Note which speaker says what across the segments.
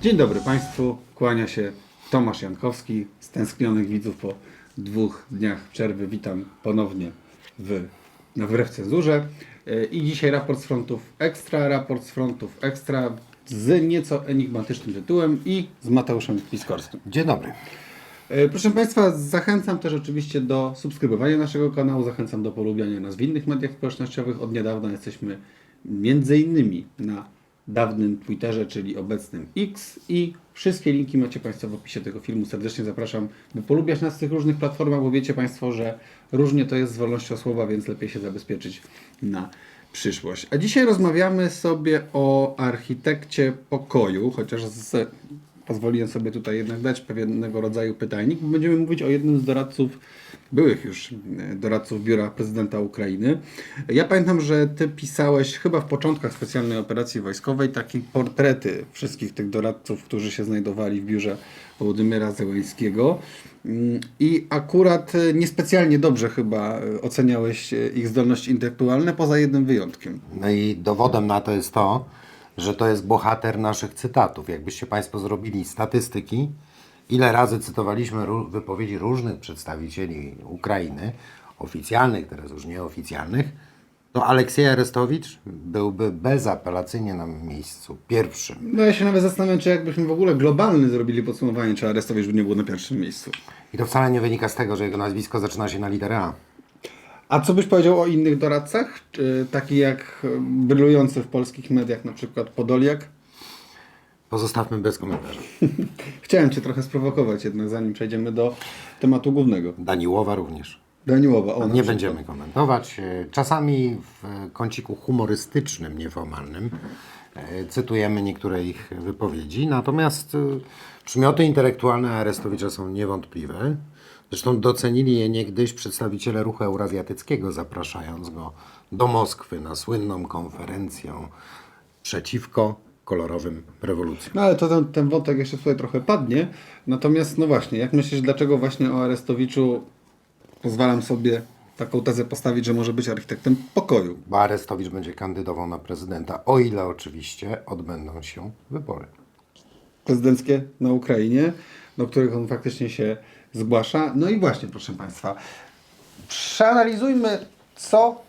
Speaker 1: Dzień dobry Państwu, kłania się Tomasz Jankowski, stęsknionych widzów po dwóch dniach przerwy. Witam ponownie w, na Wbrew Cenzurze. E, I dzisiaj raport z frontów ekstra, raport z frontów ekstra z nieco enigmatycznym tytułem i z Mateuszem Piskorskim.
Speaker 2: Dzień dobry.
Speaker 1: E, Proszę Państwa, zachęcam też oczywiście do subskrybowania naszego kanału, zachęcam do polubiania nas w innych mediach społecznościowych. Od niedawna jesteśmy między innymi na dawnym Twitterze, czyli obecnym X i wszystkie linki macie Państwo w opisie tego filmu. Serdecznie zapraszam, by polubiać nas w tych różnych platformach, bo wiecie Państwo, że różnie to jest z wolnością słowa, więc lepiej się zabezpieczyć na przyszłość. A dzisiaj rozmawiamy sobie o architekcie pokoju, chociaż z pozwoliłem sobie tutaj jednak dać pewnego rodzaju pytajnik, będziemy mówić o jednym z doradców, byłych już e, doradców biura prezydenta Ukrainy. Ja pamiętam, że ty pisałeś chyba w początkach specjalnej operacji wojskowej takie portrety wszystkich tych doradców, którzy się znajdowali w biurze Wołodymyra Zełenskiego. Mm, I akurat e, niespecjalnie dobrze chyba e, oceniałeś ich zdolności intelektualne, poza jednym wyjątkiem.
Speaker 2: No i dowodem na to jest to, że to jest bohater naszych cytatów. Jakbyście Państwo zrobili statystyki, ile razy cytowaliśmy wypowiedzi różnych przedstawicieli Ukrainy, oficjalnych, teraz już nieoficjalnych, to Aleksiej Arestowicz byłby bezapelacyjnie na miejscu pierwszym.
Speaker 1: No ja się nawet zastanawiam, czy jakbyśmy w ogóle globalny zrobili podsumowanie, czy Arestowicz by nie był na pierwszym miejscu.
Speaker 2: I to wcale nie wynika z tego, że jego nazwisko zaczyna się na literę A.
Speaker 1: A co byś powiedział o innych doradcach, takich jak brylujący w polskich mediach, na przykład Podoliak?
Speaker 2: Pozostawmy bez komentarza.
Speaker 1: Chciałem Cię trochę sprowokować jednak, zanim przejdziemy do tematu głównego.
Speaker 2: Daniłowa również.
Speaker 1: Daniłowa, o, na
Speaker 2: Nie będziemy komentować. Czasami w kąciku humorystycznym, nieformalnym e, cytujemy niektóre ich wypowiedzi, natomiast e, przymioty intelektualne Arestowicza są niewątpliwe. Zresztą docenili je niegdyś przedstawiciele ruchu eurazjatyckiego, zapraszając go do Moskwy na słynną konferencję przeciwko kolorowym rewolucjom.
Speaker 1: No ale to ten, ten wątek jeszcze tutaj trochę padnie. Natomiast, no właśnie, jak myślisz, dlaczego właśnie o Arestowiczu pozwalam sobie taką tezę postawić, że może być architektem pokoju?
Speaker 2: Bo Arestowicz będzie kandydował na prezydenta, o ile oczywiście odbędą się wybory.
Speaker 1: prezydenckie na Ukrainie, do których on faktycznie się zgłasza. No i właśnie, proszę Państwa, przeanalizujmy, co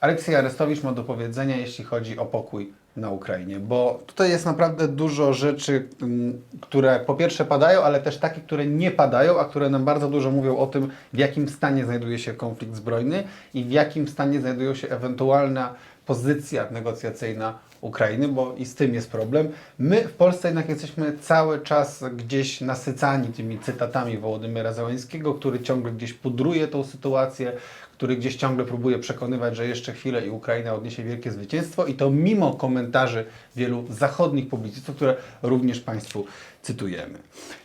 Speaker 1: Aleksiej Arestowicz ma do powiedzenia, jeśli chodzi o pokój na Ukrainie, bo tutaj jest naprawdę dużo rzeczy, mm, które po pierwsze padają, ale też takie, które nie padają, a które nam bardzo dużo mówią o tym, w jakim stanie znajduje się konflikt zbrojny i w jakim stanie znajduje się ewentualna pozycja negocjacyjna Ukrainy, bo i z tym jest problem. My w Polsce jednak jesteśmy cały czas gdzieś nasycani tymi cytatami Wołodymyra Załęskiego, który ciągle gdzieś pudruje tą sytuację, który gdzieś ciągle próbuje przekonywać, że jeszcze chwilę i Ukraina odniesie wielkie zwycięstwo i to mimo komentarzy wielu zachodnich publicystów, które również Państwu cytujemy.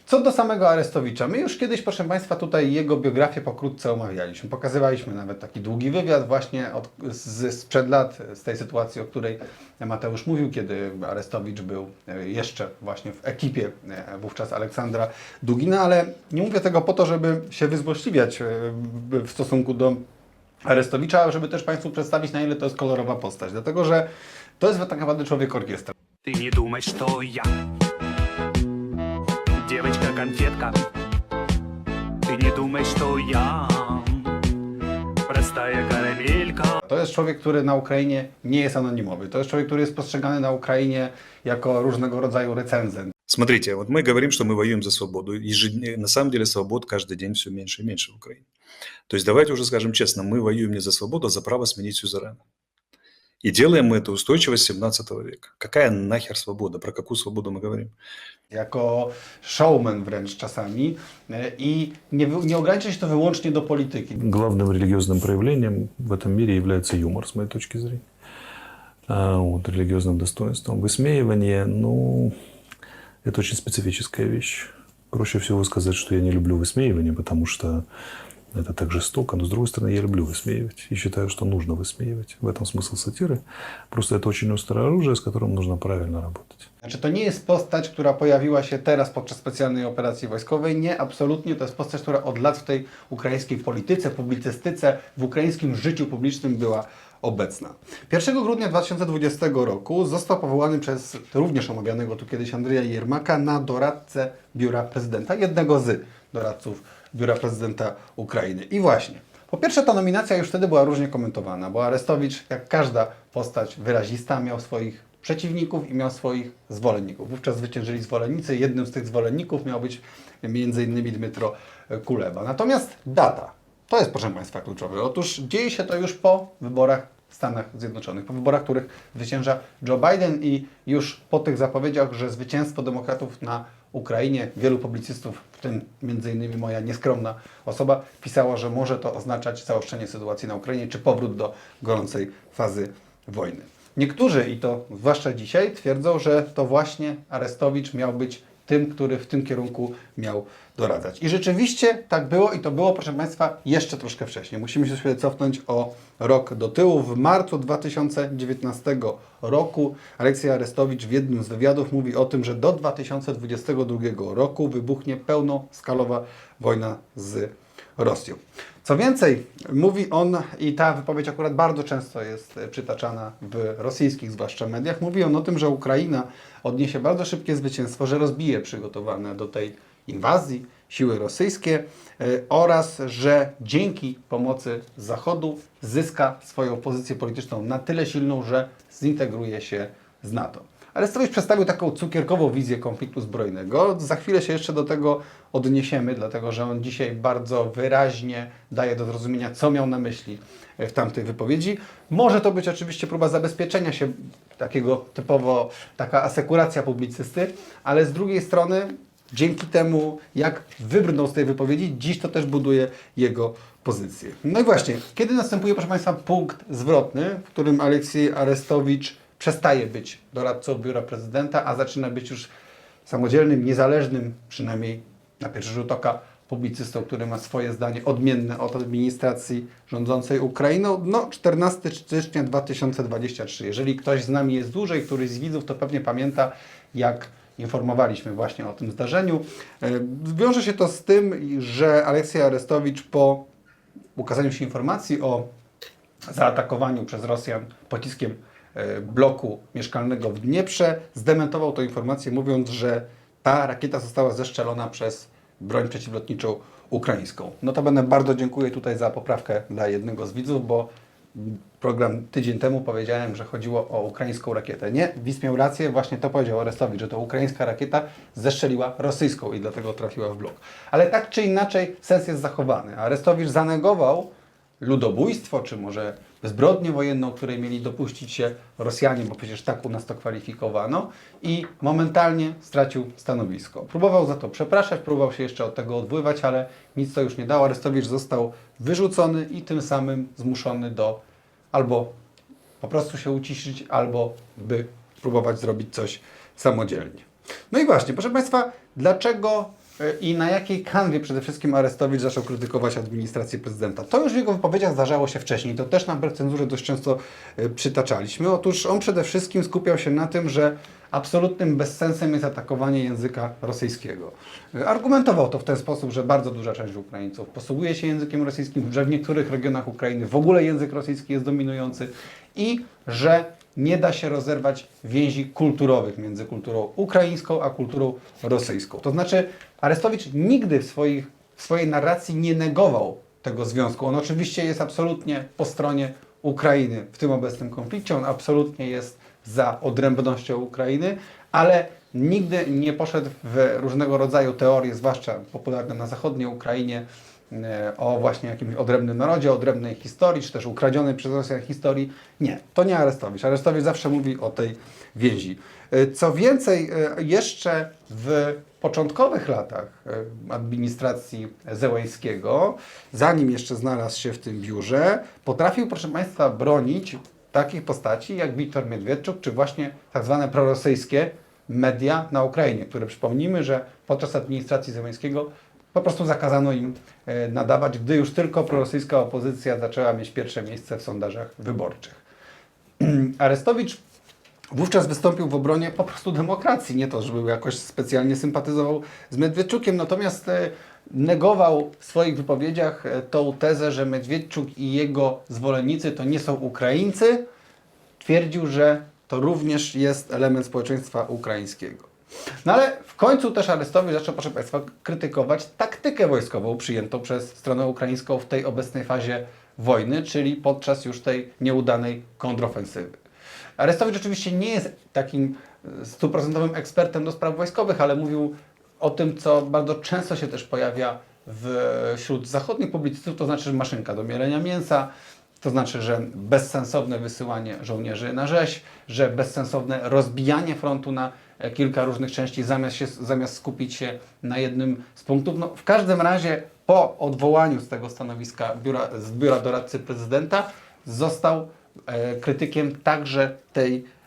Speaker 1: Co do samego Arestowicza, my już kiedyś, proszę Państwa, tutaj jego biografię pokrótce omawialiśmy. Pokazywaliśmy nawet taki długi wywiad właśnie od, z, sprzed lat, z tej sytuacji, o której Mateusz mówił, kiedy Arestowicz był e, jeszcze właśnie w ekipie e, wówczas Aleksandra Dugina, ale nie mówię tego po to, żeby się wyzłośliwiać e, w stosunku do Arestowicza, ale żeby też Państwu przedstawić, na ile to jest kolorowa postać. Dlatego, że to jest tak naprawdę człowiek orkiestra.
Speaker 3: Ты не думай, что я Девочка-конфетка Ты не думай, что я Простая карамелька
Speaker 1: To jest człowiek, który na Ukrainie nie jest anonimowy. To jest człowiek, który jest postrzegany na Ukrainie jako różnego rodzaju recenzent.
Speaker 4: Смотрите, вот мы говорим, что мы воюем за свободу. Ежедне- На самом деле свобод каждый день все меньше и меньше в Украине. То есть давайте уже скажем честно, мы воюем не за свободу, а за право сменить сюзерена. И делаем мы это устойчиво с 17 века. Какая нахер свобода? Про какую свободу мы говорим?
Speaker 1: jako showman wręcz czasami e, i nie, nie ogranicza się to wyłącznie do polityki.
Speaker 5: Главным религиозным проявлением в этом мире является юмор, с моей точки зрения. А вот религиозным достоинством. Высмеивание, ну, это очень специфическая вещь. Проще всего сказать, что я не люблю высмеивание, потому что это так жестоко. Но, с другой стороны, я люблю высмеивать. И считаю, что нужно высмеивать. В этом смысл сатиры. Просто это очень острое оружие, с которым нужно правильно работать.
Speaker 1: Znaczy to nie jest postać, która pojawiła się teraz podczas specjalnej operacji wojskowej. Nie, absolutnie. To jest postać, która od lat w tej ukraińskiej polityce, publicystyce, w ukraińskim życiu publicznym była obecna. 1 grudnia 2020 roku został powołany przez również omawianego tu kiedyś Andrzeja Jermaka na doradcę biura prezydenta, jednego z doradców biura prezydenta Ukrainy. I właśnie, po pierwsze ta nominacja już wtedy była różnie komentowana, bo Arestowicz, jak każda postać wyrazista, miał swoich przeciwników i miał swoich zwolenników. Wówczas zwyciężyli zwolennicy. Jednym z tych zwolenników miał być m.in. Dmytro Kuleba. Natomiast data, to jest proszę Państwa kluczowe. Otóż dzieje się to już po wyborach w Stanach Zjednoczonych, po wyborach, których zwycięża Joe Biden i już po tych zapowiedziach, że zwycięstwo demokratów na Ukrainie, wielu publicystów, w tym m.in. moja nieskromna osoba, pisała, że może to oznaczać zaostrzenie sytuacji na Ukrainie czy powrót do gorącej fazy wojny. Niektórzy, i to zwłaszcza dzisiaj, twierdzą, że to właśnie Arestowicz miał być tym, który w tym kierunku miał doradzać. I rzeczywiście tak było i to było, proszę Państwa, jeszcze troszkę wcześniej. Musimy się cofnąć o rok do tyłu. W marcu 2019 roku Aleksiej Arestowicz w jednym z wywiadów mówi o tym, że do 2022 roku wybuchnie pełnoskalowa wojna z Rosją. Co więcej, mówi on, i ta wypowiedź akurat bardzo często jest e, przytaczana w rosyjskich zwłaszcza mediach, mówi on o tym, że Ukraina odniesie bardzo szybkie zwycięstwo, że rozbije przygotowane do tej inwazji siły rosyjskie e, oraz, że dzięki pomocy Zachodu zyska swoją pozycję polityczną na tyle silną, że zintegruje się z NATO. Arestowicz przedstawił taką cukierkową wizję konfliktu zbrojnego. Za chwilę się jeszcze do tego odniesiemy, dlatego że on dzisiaj bardzo wyraźnie daje do zrozumienia, co miał na myśli w tamtej wypowiedzi. Może to być oczywiście próba zabezpieczenia się, takiego typowo, taka asekuracja publicysty, ale z drugiej strony dzięki temu, jak wybrnął z tej wypowiedzi, dziś to też buduje jego pozycję. No i właśnie, kiedy następuje, proszę Państwa, punkt zwrotny, w którym Aleksiej Arestowicz przestaje być doradcą biura prezydenta, a zaczyna być już samodzielnym, niezależnym, przynajmniej na pierwszy rzut oka, publicystą, który ma swoje zdanie odmienne od administracji rządzącej Ukrainą. No, 14 stycznia 2023. Jeżeli ktoś z nami jest dłużej, któryś z widzów, to pewnie pamięta, jak informowaliśmy właśnie o tym zdarzeniu. E, Wiąże się to z tym, że Aleksiej Arestowicz po ukazaniu się informacji o zaatakowaniu przez Rosjan pociskiem bloku mieszkalnego w Dnieprze, zdementował tę informację, mówiąc, że ta rakieta została zeszczelona przez broń przeciwlotniczą ukraińską. Notabene bardzo dziękuję tutaj za poprawkę dla jednego z widzów, bo program tydzień temu powiedziałem, że chodziło o ukraińską rakietę. Nie, WIS miał rację, właśnie to powiedział Arestowicz, że to ukraińska rakieta zeszczeliła rosyjską i dlatego trafiła w blok. Ale tak czy inaczej sens jest zachowany. Arestowicz zanegował ludobójstwo, czy może zbrodnię wojenną, której mieli dopuścić się Rosjanie, bo przecież tak u nas to kwalifikowano i momentalnie stracił stanowisko. Próbował za to przepraszać, próbował się jeszcze od tego odbywać, ale nic to już nie dało. Arestowicz został wyrzucony i tym samym zmuszony do albo po prostu się uciszyć, albo by próbować zrobić coś samodzielnie. No i właśnie, proszę Państwa, dlaczego i na jakiej kanwie przede wszystkim Arestowicz zaczął krytykować administrację prezydenta? To już w jego wypowiedziach zdarzało się wcześniej, to też na cenzurze dość często e, przytaczaliśmy. Otóż on przede wszystkim skupiał się na tym, że absolutnym bezsensem jest atakowanie języka rosyjskiego. E, Argumentował to w ten sposób, że bardzo duża część Ukraińców posługuje się językiem rosyjskim, że w niektórych regionach Ukrainy w ogóle język rosyjski jest dominujący i że nie da się rozerwać więzi kulturowych między kulturą ukraińską a kulturą rosyjską. To znaczy, Arestowicz nigdy w, swoich, w swojej narracji nie negował tego związku. On oczywiście jest absolutnie po stronie Ukrainy w tym obecnym konflikcie, on absolutnie jest za odrębnością Ukrainy, ale nigdy nie poszedł w różnego rodzaju teorie, zwłaszcza popularne na zachodniej Ukrainie, o właśnie jakimś odrębnym narodzie, odrębnej historii, czy też ukradzionej przez Rosjan historii. Nie, to nie Arestowicz. Arestowicz zawsze mówi o tej więzi. E, Co więcej, e, jeszcze w początkowych latach e, administracji Zełańskiego, zanim jeszcze znalazł się w tym biurze, potrafił, proszę Państwa, bronić takich postaci jak Wiktor Miedwiedczuk, czy właśnie tak zwane prorosyjskie media na Ukrainie, które przypomnijmy, że podczas administracji Zełańskiego po prostu zakazano im e, nadawać, gdy już tylko prorosyjska opozycja zaczęła mieć pierwsze miejsce w sondażach wyborczych. Arestowicz wówczas wystąpił w obronie po prostu demokracji, nie to, żeby jakoś specjalnie sympatyzował z Medwiedczukiem, natomiast e, negował w swoich wypowiedziach e, tą tezę, że Medwiedczuk i jego zwolennicy to nie są Ukraińcy. Twierdził, że to również jest element społeczeństwa ukraińskiego. No ale w końcu też Arestowicz zaczął, proszę Państwa, krytykować taktykę wojskową przyjętą przez stronę ukraińską w tej obecnej fazie wojny, czyli podczas już tej nieudanej kontrofensywy. Arestowicz oczywiście nie jest takim stuprocentowym ekspertem do spraw wojskowych, ale mówił o tym, co bardzo często się też pojawia wśród zachodnich publicystów, to znaczy że maszynka do mielenia mięsa, to znaczy, że bezsensowne wysyłanie żołnierzy na rzeź, że bezsensowne rozbijanie frontu na kilka różnych części, zamiast, się, zamiast skupić się na jednym z punktów. No, w każdym razie po odwołaniu z tego stanowiska biura, z biura doradcy prezydenta został e, krytykiem także tej e,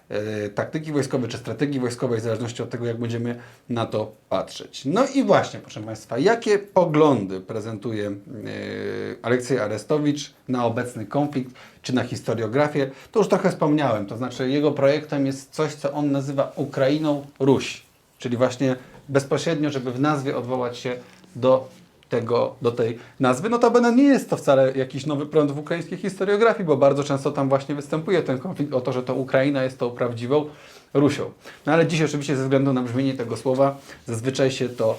Speaker 1: taktyki wojskowej czy strategii wojskowej, w zależności od tego, jak będziemy na to patrzeć. No i właśnie, proszę Państwa, jakie poglądy prezentuje e, Aleksiej Arestowicz na obecny konflikt czy na historiografię? To już trochę wspomniałem, to znaczy jego projektem jest coś, co on nazywa Ukrainą Ruś, czyli właśnie bezpośrednio, żeby w nazwie odwołać się do tego, do tej nazwy. Notabene nie jest to wcale jakiś nowy prąd w ukraińskiej historiografii, bo bardzo często tam właśnie występuje ten konflikt o to, że to Ukraina jest tą prawdziwą Rusią. No ale dziś oczywiście ze względu na brzmienie tego słowa zazwyczaj się to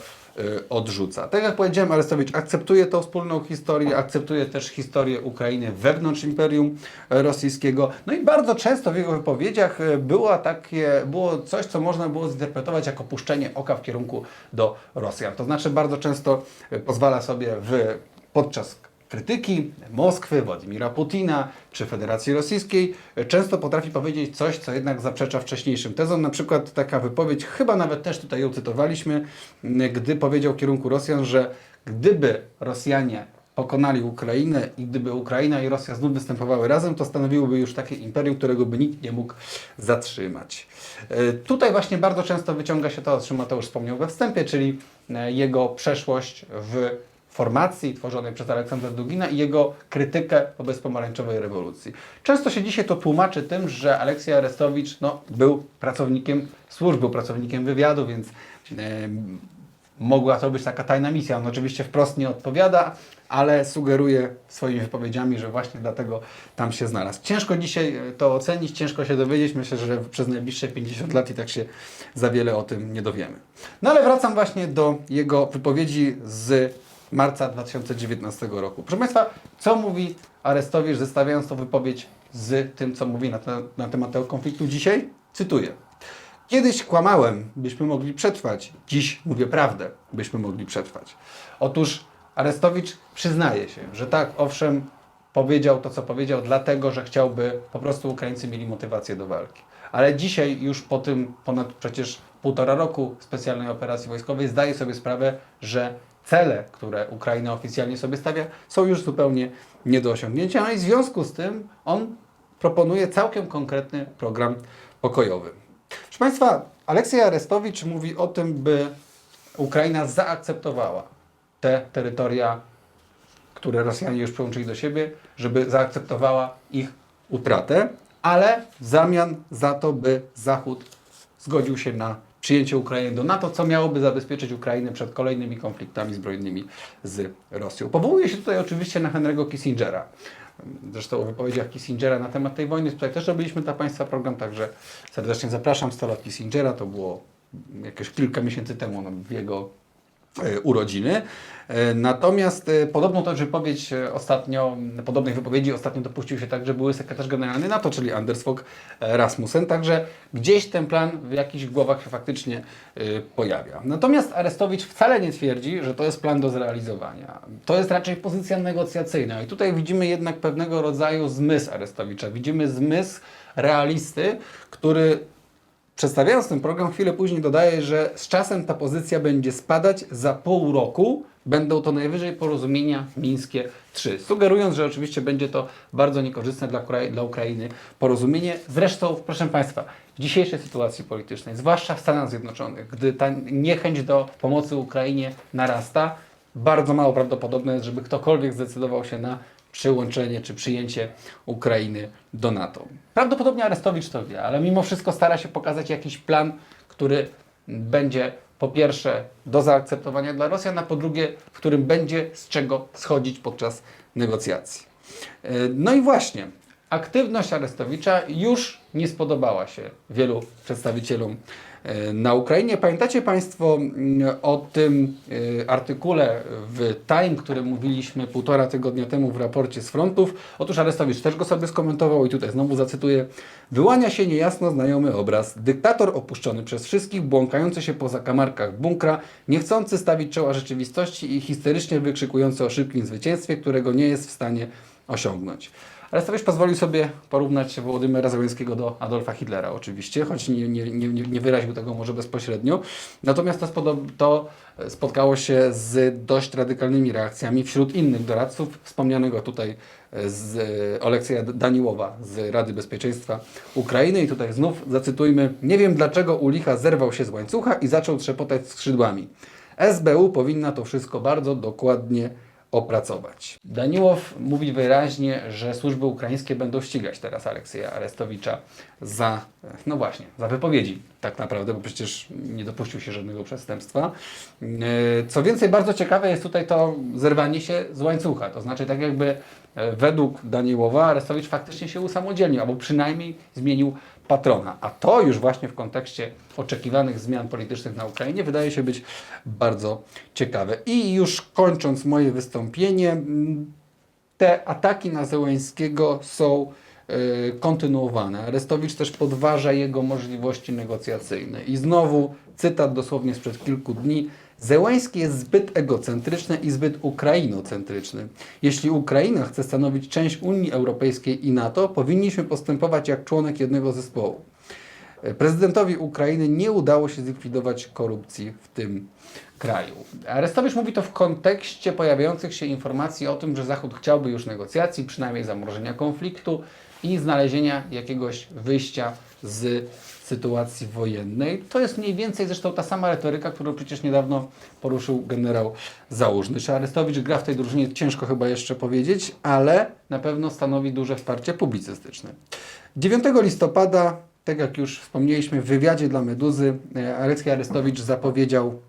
Speaker 1: odrzuca. Tak jak powiedziałem, Arestowicz akceptuje tą wspólną historię, akceptuje też historię Ukrainy wewnątrz Imperium Rosyjskiego. No i bardzo często w jego wypowiedziach y, było takie, było coś, co można było zinterpretować jako puszczenie oka w kierunku do Rosjan. To znaczy bardzo często y, pozwala sobie w, podczas krytyki Moskwy, Władimira Putina czy Federacji Rosyjskiej y, często potrafi powiedzieć coś, co jednak zaprzecza wcześniejszym tezom. Na przykład taka wypowiedź, chyba nawet też tutaj ją cytowaliśmy, gdy powiedział w kierunku Rosjan, że gdyby Rosjanie pokonali Ukrainę i gdyby Ukraina i Rosja znów występowały razem, to stanowiłyby już takie imperium, którego by nikt nie mógł zatrzymać. E, Tutaj właśnie bardzo często wyciąga się to, o czym Mateusz wspomniał we wstępie, czyli e, jego przeszłość w formacji tworzonej przez Aleksandra Dugina i jego krytykę wobec pomarańczowej rewolucji. Często się dzisiaj to tłumaczy tym, że Aleksiej Arestowicz no, był pracownikiem służb, był pracownikiem wywiadu, więc em, mogła to być taka tajna misja. On oczywiście wprost nie odpowiada, ale sugeruje swoimi wypowiedziami, że właśnie dlatego tam się znalazł. Ciężko dzisiaj e, to ocenić, ciężko się dowiedzieć. Myślę, że przez najbliższe 50 lat i tak się za wiele o tym nie dowiemy. No ale wracam właśnie do jego wypowiedzi z marca 2019 roku. Proszę Państwa, co mówi Arestowicz, zestawiając tą wypowiedź z tym, co mówi na, te, na temat tego konfliktu dzisiaj? Cytuję. Kiedyś kłamałem, byśmy mogli przetrwać. Dziś mówię prawdę, byśmy mogli przetrwać. Otóż Arestowicz przyznaje się, że tak, owszem, powiedział to, co powiedział, dlatego, że chciałby po prostu Ukraińcy mieli motywację do walki. Ale dzisiaj, już po tym ponad przecież półtora roku specjalnej operacji wojskowej, zdaje sobie sprawę, że cele, które Ukraina oficjalnie sobie stawia, są już zupełnie nie do osiągnięcia. No i w związku z tym on proponuje całkiem konkretny program pokojowy. Proszę Państwa, Aleksiej Arestowicz mówi o tym, by Ukraina zaakceptowała te terytoria, które Rosjanie już przyłączyli do siebie, żeby zaakceptowała ich utratę, ale w zamian za to, by Zachód zgodził się na przyjęcie Ukrainy do NATO, co miałoby zabezpieczyć Ukrainę przed kolejnymi konfliktami zbrojnymi z Rosją. Powołuje się tutaj oczywiście na Henry'ego Kissingera. Zresztą o wypowiedziach Kissingera na temat tej wojny tutaj też robiliśmy dla Państwa program, także serdecznie zapraszam. 100 lat Kissingera to było jakieś kilka miesięcy temu, no, w jego urodziny. E, Natomiast e, podobną też wypowiedź e, ostatnio, podobnej wypowiedzi ostatnio dopuścił się także były sekretarz generalny NATO, czyli Anders Fogh Rasmussen, także gdzieś ten plan w jakichś głowach się faktycznie e, pojawia. Natomiast Arestowicz wcale nie twierdzi, że to jest plan do zrealizowania. To jest raczej pozycja negocjacyjna i tutaj widzimy jednak pewnego rodzaju zmysł Arestowicza. Widzimy zmysł realisty, który Przedstawiając ten program, chwilę później dodaje, że z czasem ta pozycja będzie spadać. Za pół roku będą to najwyżej porozumienia mińskie 3. Sugerując, że oczywiście będzie to bardzo niekorzystne dla, dla Ukrainy porozumienie. Zresztą, proszę Państwa, w dzisiejszej sytuacji politycznej, zwłaszcza w Stanach Zjednoczonych, gdy ta niechęć do pomocy Ukrainie narasta, bardzo mało prawdopodobne jest, żeby ktokolwiek zdecydował się na przyłączenie czy przyjęcie Ukrainy do NATO. Prawdopodobnie Arestowicz to wie, ale mimo wszystko stara się pokazać jakiś plan, który będzie po pierwsze do zaakceptowania dla Rosjan, a po drugie, w którym będzie z czego schodzić podczas negocjacji. E, No i właśnie, aktywność Arestowicza już nie spodobała się wielu przedstawicielom na Ukrainie. Pamiętacie Państwo mm, o tym e, artykule w Time, który mówiliśmy półtora tygodnia temu w raporcie z frontów? Otóż Arestowicz też go sobie skomentował i tutaj znowu zacytuję. Wyłania się niejasno znajomy obraz. Dyktator opuszczony przez wszystkich, błąkający się po zakamarkach bunkra, nie chcący stawić czoła rzeczywistości i histerycznie wykrzykujący o szybkim zwycięstwie, którego nie jest w stanie osiągnąć. Arestowicz pozwolił sobie porównać Wołodymyra Zełenskiego do Adolfa Hitlera oczywiście, choć nie, nie, nie, nie wyraził tego może bezpośrednio. Natomiast to, to spotkało się z dość radykalnymi reakcjami wśród innych doradców, wspomnianego tutaj z e, Oleksija Daniłowa z Rady Bezpieczeństwa Ukrainy. I tutaj znów zacytujmy, nie wiem dlaczego u licha zerwał się z łańcucha i zaczął trzepotać skrzydłami. SBU powinna to wszystko bardzo dokładnie opracować. Daniłow mówi wyraźnie, że służby ukraińskie będą ścigać teraz Aleksieja Arestowicza za, no właśnie, za wypowiedzi tak naprawdę, bo przecież nie dopuścił się żadnego przestępstwa. Yy, Co więcej, bardzo ciekawe jest tutaj to zerwanie się z łańcucha, to znaczy tak jakby e, według Daniłowa Arestowicz faktycznie się usamodzielnił, albo przynajmniej zmienił patrona. A to już właśnie w kontekście oczekiwanych zmian politycznych na Ukrainie wydaje się być bardzo ciekawe. I już kończąc moje wystąpienie, te ataki na Zełęńskiego są e, kontynuowane. Arestowicz też podważa jego możliwości negocjacyjne. I znowu cytat dosłownie sprzed kilku dni. Zełański jest zbyt egocentryczny i zbyt ukrainocentryczny. Jeśli Ukraina chce stanowić część Unii Europejskiej i NATO, powinniśmy postępować jak członek jednego zespołu. Prezydentowi Ukrainy nie udało się zlikwidować korupcji w tym kraju. Arestowicz mówi to w kontekście pojawiających się informacji o tym, że Zachód chciałby już negocjacji, przynajmniej zamrożenia konfliktu i znalezienia jakiegoś wyjścia z sytuacji wojennej. To jest mniej więcej zresztą ta sama retoryka, którą przecież niedawno poruszył generał Załużny. Czy Arestowicz gra w tej drużynie? Ciężko chyba jeszcze powiedzieć, ale na pewno stanowi duże wsparcie publicystyczne. 9 listopada tak jak już wspomnieliśmy w wywiadzie dla Meduzy, Arecki Arestowicz zapowiedział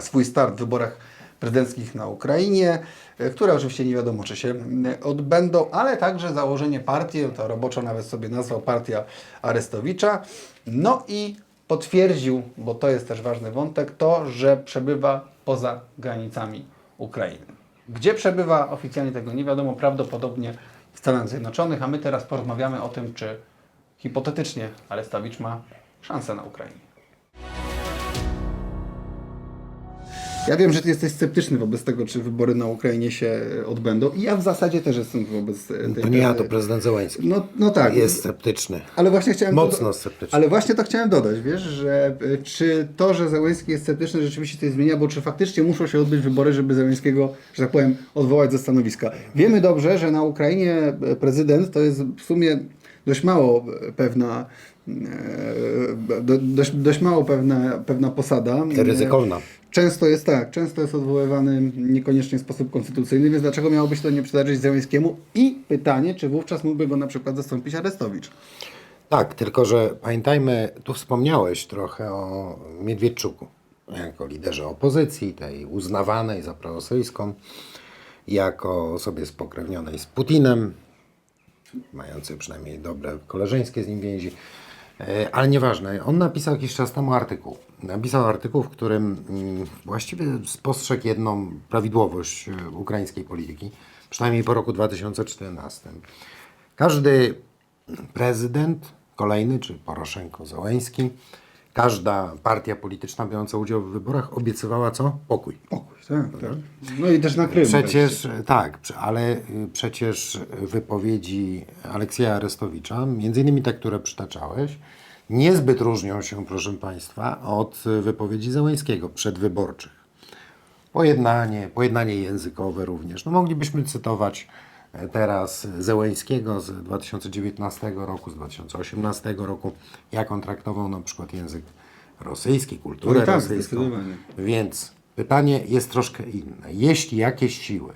Speaker 1: swój start w wyborach prezydenckich na Ukrainie, e, które oczywiście nie wiadomo, czy się odbędą, ale także założenie partii, to roboczo nawet sobie nazwał Partia Arestowicza. No i potwierdził, bo to jest też ważny wątek, to, że przebywa poza granicami Ukrainy. Gdzie przebywa oficjalnie tego nie wiadomo, prawdopodobnie w Stanach Zjednoczonych, a my teraz porozmawiamy o tym, czy hipotetycznie Arestowicz ma szansę na Ukrainie. Ja wiem, że ty jesteś sceptyczny wobec tego, czy wybory na Ukrainie się odbędą i ja w zasadzie też jestem wobec tej...
Speaker 2: To nie ja, to prezydent Zełański.
Speaker 1: No, no tak.
Speaker 2: Jest sceptyczny.
Speaker 1: Ale właśnie chciałem...
Speaker 2: Mocno sceptyczny.
Speaker 1: Ale właśnie to chciałem dodać, wiesz, że y, czy to, że Zełenski jest sceptyczny rzeczywiście coś zmienia, bo czy faktycznie muszą się odbyć wybory, żeby Zełenskiego, że tak powiem, odwołać ze stanowiska. Wiemy dobrze, że na Ukrainie e, prezydent to jest w sumie dość mało pewna e, do, dość, dość mało pewna, pewna posada.
Speaker 2: Ryzykowna.
Speaker 1: Często jest tak, często jest odwoływany niekoniecznie w sposób konstytucyjny, więc dlaczego miałoby się to nie przydarzyć Zełenskiemu? I pytanie, czy wówczas mógłby go na przykład zastąpić Arestowicz?
Speaker 2: Tak, tylko że pamiętajmy, tu wspomniałeś trochę o Miedwiedczuku, jako liderze opozycji, tej uznawanej za prorosyjską, jako osobie spokrewnionej z Putinem, mającej przynajmniej dobre koleżeńskie z nim więzi. E, Ale nieważne, on napisał jakiś czas temu artykuł. Napisał artykuł, w którym mm, właściwie spostrzegł jedną prawidłowość e, ukraińskiej polityki, przynajmniej po roku 2014. Każdy prezydent, kolejny, czy Poroszenko, Załęski, każda partia polityczna biorąca udział w wyborach obiecywała co? Pokój.
Speaker 1: Pokój, tak, tak. No i też na Krym.
Speaker 2: Przecież tak, ale y, przecież wypowiedzi Aleksieja Arestowicza, między innymi te, które przytaczałeś, niezbyt różnią się, proszę Państwa, od y, wypowiedzi Zełańskiego przedwyborczych. Pojednanie, pojednanie językowe również. No moglibyśmy cytować teraz Zełańskiego z 2019 roku, z 2018 roku, jak on traktował na przykład język rosyjski, kulturę
Speaker 1: No tak,
Speaker 2: rosyjską. Więc pytanie jest troszkę inne. Jeśli jakieś siły,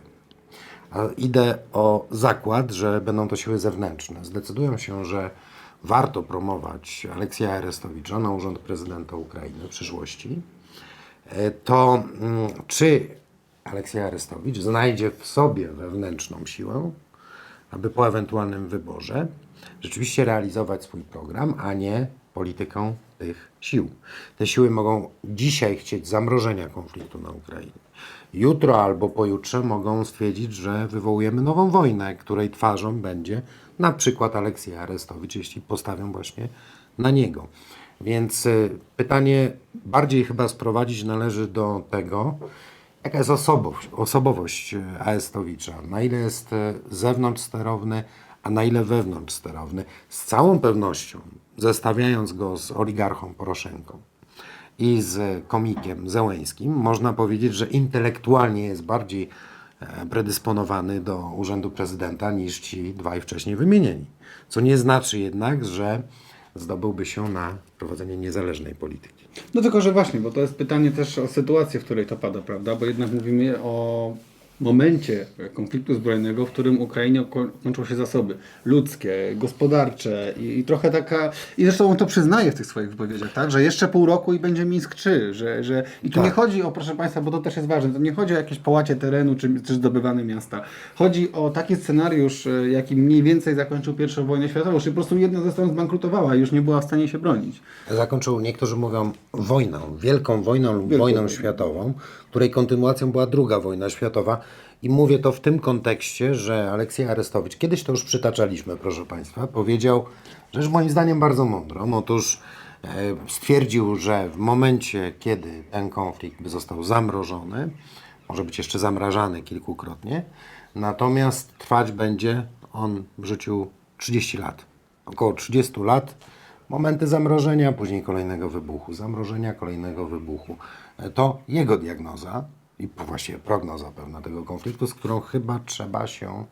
Speaker 2: a idę o zakład, że będą to siły zewnętrzne, zdecydują się, że warto promować Aleksja Arestowicza na urząd prezydenta Ukrainy w przyszłości, e, to mm, czy Aleksiej Arestowicz znajdzie w sobie wewnętrzną siłę, aby po ewentualnym wyborze rzeczywiście realizować swój program, a nie polityką tych sił. Te siły mogą dzisiaj chcieć zamrożenia konfliktu na Ukrainie. Jutro albo pojutrze mogą stwierdzić, że wywołujemy nową wojnę, której twarzą będzie na przykład Aleksiej Arestowicz, jeśli postawią właśnie na niego. Więc y, pytanie bardziej chyba sprowadzić należy do tego, Jaka jest osobowość, osobowość e, Aestowicza? Na ile jest e, zewnątrz sterowny, a na ile wewnątrz sterowny? Z całą pewnością, zestawiając go z oligarchą Poroszenką i z komikiem Zełęskim, można powiedzieć, że intelektualnie jest bardziej e, predysponowany do urzędu prezydenta niż ci dwaj wcześniej wymienieni. Co nie znaczy jednak, że zdobyłby się na prowadzenie niezależnej polityki.
Speaker 1: No tylko, że właśnie, bo to jest pytanie też o sytuację, w której to pada, prawda? Bo jednak mówimy o momencie konfliktu zbrojnego, w którym Ukrainie ko- kończą się zasoby ludzkie, gospodarcze i, i trochę taka... I zresztą on to przyznaje w tych swoich wypowiedziach, tak? Że jeszcze pół roku i będzie Mińsk 3, że... że... I tu
Speaker 2: Tak.
Speaker 1: nie chodzi o, proszę Państwa, bo to też jest ważne, to nie chodzi o jakieś połacie terenu czy, czy zdobywane miasta. Chodzi o taki scenariusz, e, jaki mniej więcej zakończył pierwszą wojnę światową, że po prostu jedna ze stron zbankrutowała i już nie była w stanie się bronić.
Speaker 2: Zakończył, niektórzy mówią, wojną, wielką wojną lub wojną. światową, której kontynuacją była druga wojna światowa. I mówię to w tym kontekście, że Aleksiej Arestowicz, kiedyś to już przytaczaliśmy, proszę Państwa, powiedział rzecz moim zdaniem bardzo mądrą. Otóż e, stwierdził, że w momencie, kiedy ten konflikt by został zamrożony, może być jeszcze zamrażany kilkukrotnie, natomiast trwać będzie on w życiu 30 lat. Około 30 lat momenty zamrożenia, później kolejnego wybuchu, zamrożenia, kolejnego wybuchu. E, To jego diagnoza i właściwie prognoza pewna tego konfliktu, z którą chyba trzeba się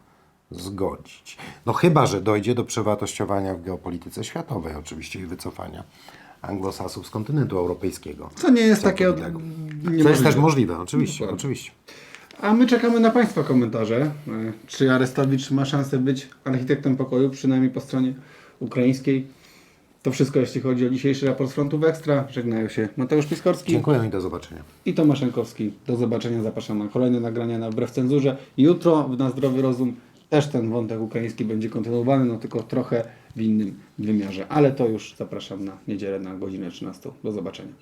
Speaker 2: zgodzić. No chyba, że dojdzie do przewartościowania w geopolityce światowej oczywiście i wycofania anglosasów z kontynentu europejskiego.
Speaker 1: Co nie jest takie od...
Speaker 2: Co jest też możliwe, oczywiście,
Speaker 1: Dokładnie.
Speaker 2: oczywiście.
Speaker 1: A my czekamy na Państwa komentarze. E, Czy Arestowicz ma szansę być architektem pokoju, przynajmniej po stronie ukraińskiej? To wszystko, jeśli chodzi o dzisiejszy raport z Frontu w Ekstra. Żegnają się Mateusz Piskorski
Speaker 2: Dziękuję i do zobaczenia.
Speaker 1: i Tomasz Jankowski. Do zobaczenia. Zapraszam na kolejne nagrania na Wbrew Cenzurze. Jutro w Na Zdrowy Rozum też ten wątek ukraiński będzie kontynuowany, no tylko trochę w innym wymiarze. Ale to już zapraszam na niedzielę na godzinę 13. Do zobaczenia.